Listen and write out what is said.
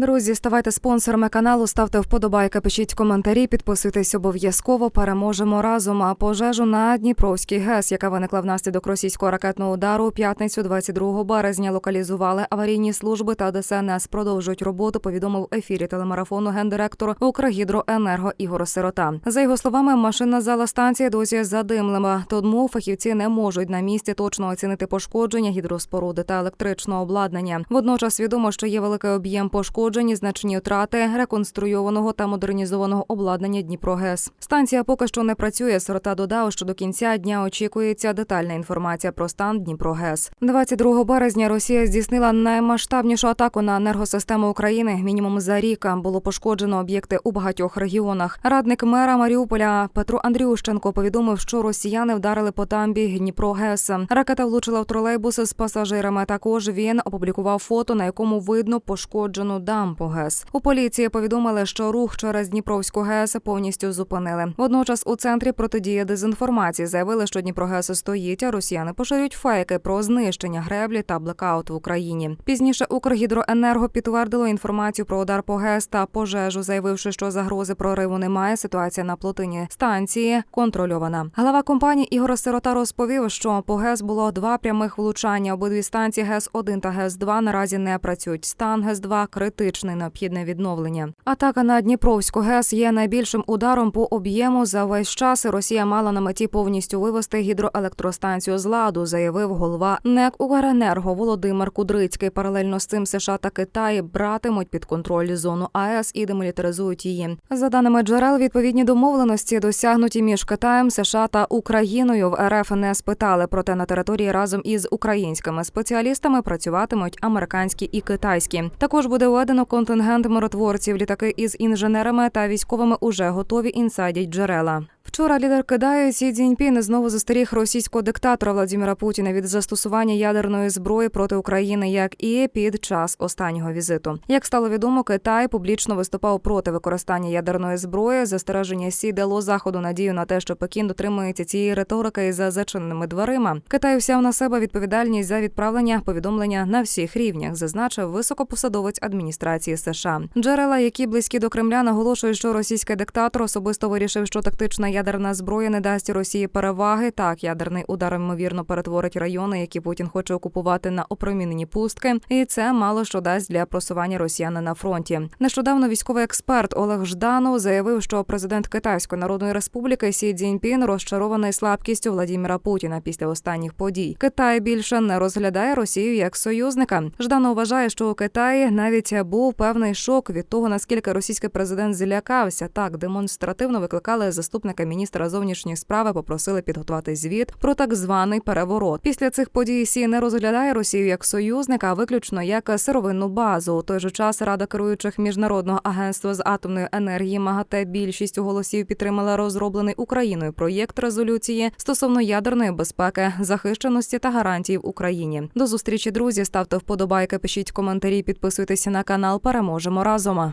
Друзі, ставайте спонсорами каналу, ставте вподобайки, пишіть коментарі, підписуйтесь обов'язково. Переможемо разом. А пожежу на Дніпровській ГЕС, яка виникла внаслідок російського ракетного удару у п'ятницю, 22 березня. Локалізували аварійні служби та ДСНС продовжують роботу. Повідомив ефірі телемарафону гендиректор Укргідроенерго Ігор Сирота. За його словами, машинна зала станції досі задимлена, тому фахівці не можуть на місці точно оцінити пошкодження гідроспоруди та електричного обладнання. Водночас відомо, що є великий об'єм пошкоджень, і значні втрати реконструйованого та модернізованого обладнання Дніпрогес. Станція поки що не працює. Сирота додав, що до кінця дня очікується детальна інформація про стан Дніпрогес. 22 березня Росія здійснила наймасштабнішу атаку на енергосистему України. Мінімум за рік було пошкоджено об'єкти у багатьох регіонах. Радник мера Маріуполя Петро Андрющенко повідомив, що росіяни вдарили по дамбі Дніпрогес. Ракета влучила в тролейбус з пасажирами. Також він опублікував фото, на якому видно пошкоджену дамбу ГЕС. У поліції повідомили, що рух через Дніпровську ГЕС повністю зупинили. Водночас у центрі протидії дезінформації заявили, що Дніпрогес стоїть, а росіяни поширюють фейки про знищення греблі та блекаут в Україні. Пізніше Укргідроенерго підтвердило інформацію про удар по ГЕС та пожежу, заявивши, що загрози прориву немає. Ситуація на плотині станції контрольована. Глава компанії Ігор Сирота розповів, що по ГЕС було два прямих влучання. Обидві станції ГЕС 1 та ГЕС 2 наразі не працюють. Стан ГЕС 2 критичний, необхідне відновлення. Атака на Дніпровську ГЕС є найбільшим ударом по об'єму за весь час. Росія мала на меті повністю вивести гідроелектростанцію з ладу, заявив голова НЕК «Укренерго» Володимир Кудрицький. Паралельно з цим США та Китай братимуть під контроль зону АЕС і демілітаризують її. За даними джерел, відповідні домовленості досягнуті між Китаєм, США та Україною в РФ не спитали. Проте на території разом із українськими спеціалістами працюватимуть американські і китайські. Також буде введено контингент миротворців. Літаки із інженерами та військовими уже готові інсайдять джерела. Вчора лідер Китаю Сі Цзіньпін знову застеріг російського диктатора Владимира Путіна від застосування ядерної зброї проти України, як і під час останнього візиту. Як стало відомо, Китай публічно виступав проти використання ядерної зброї. Застереження Сі дало заходу надію на те, що Пекін дотримується цієї риторики і за зачиненими дверима. Китай взяв на себе відповідальність за відправлення повідомлення на всіх рівнях, зазначив високопосадовець адміністрації США. Джерела, які близькі до Кремля, наголошують, що російський диктатор особисто вирішив, що тактична ядерна зброя не дасть Росії переваги. Так, ядерний удар ймовірно перетворить райони, які Путін хоче окупувати на опромінені пустки, і це мало що дасть для просування росіян на фронті. Нещодавно військовий експерт Олег Жданов заявив, що президент Китайської народної республіки Сі Цзіньпін розчарований слабкістю Владіміра Путіна після останніх подій. Китай більше не розглядає Росію як союзника. Жданов вважає, що у Китаї навіть був певний шок від того, наскільки російський президент злякався. Так демонстративно викликали заступника міністра зовнішніх справ, попросили підготувати звіт про так званий переворот. Після цих подій Сі не розглядає Росію як союзника, а виключно як сировинну базу. У той же час Рада керуючих міжнародного агентства з атомної енергії МАГАТЕ більшістю голосів підтримала розроблений Україною проєкт резолюції стосовно ядерної безпеки, захищеності та гарантій в Україні. До зустрічі, друзі. Ставте вподобайки, пишіть коментарі, підписуйтеся на канал. Переможемо разом.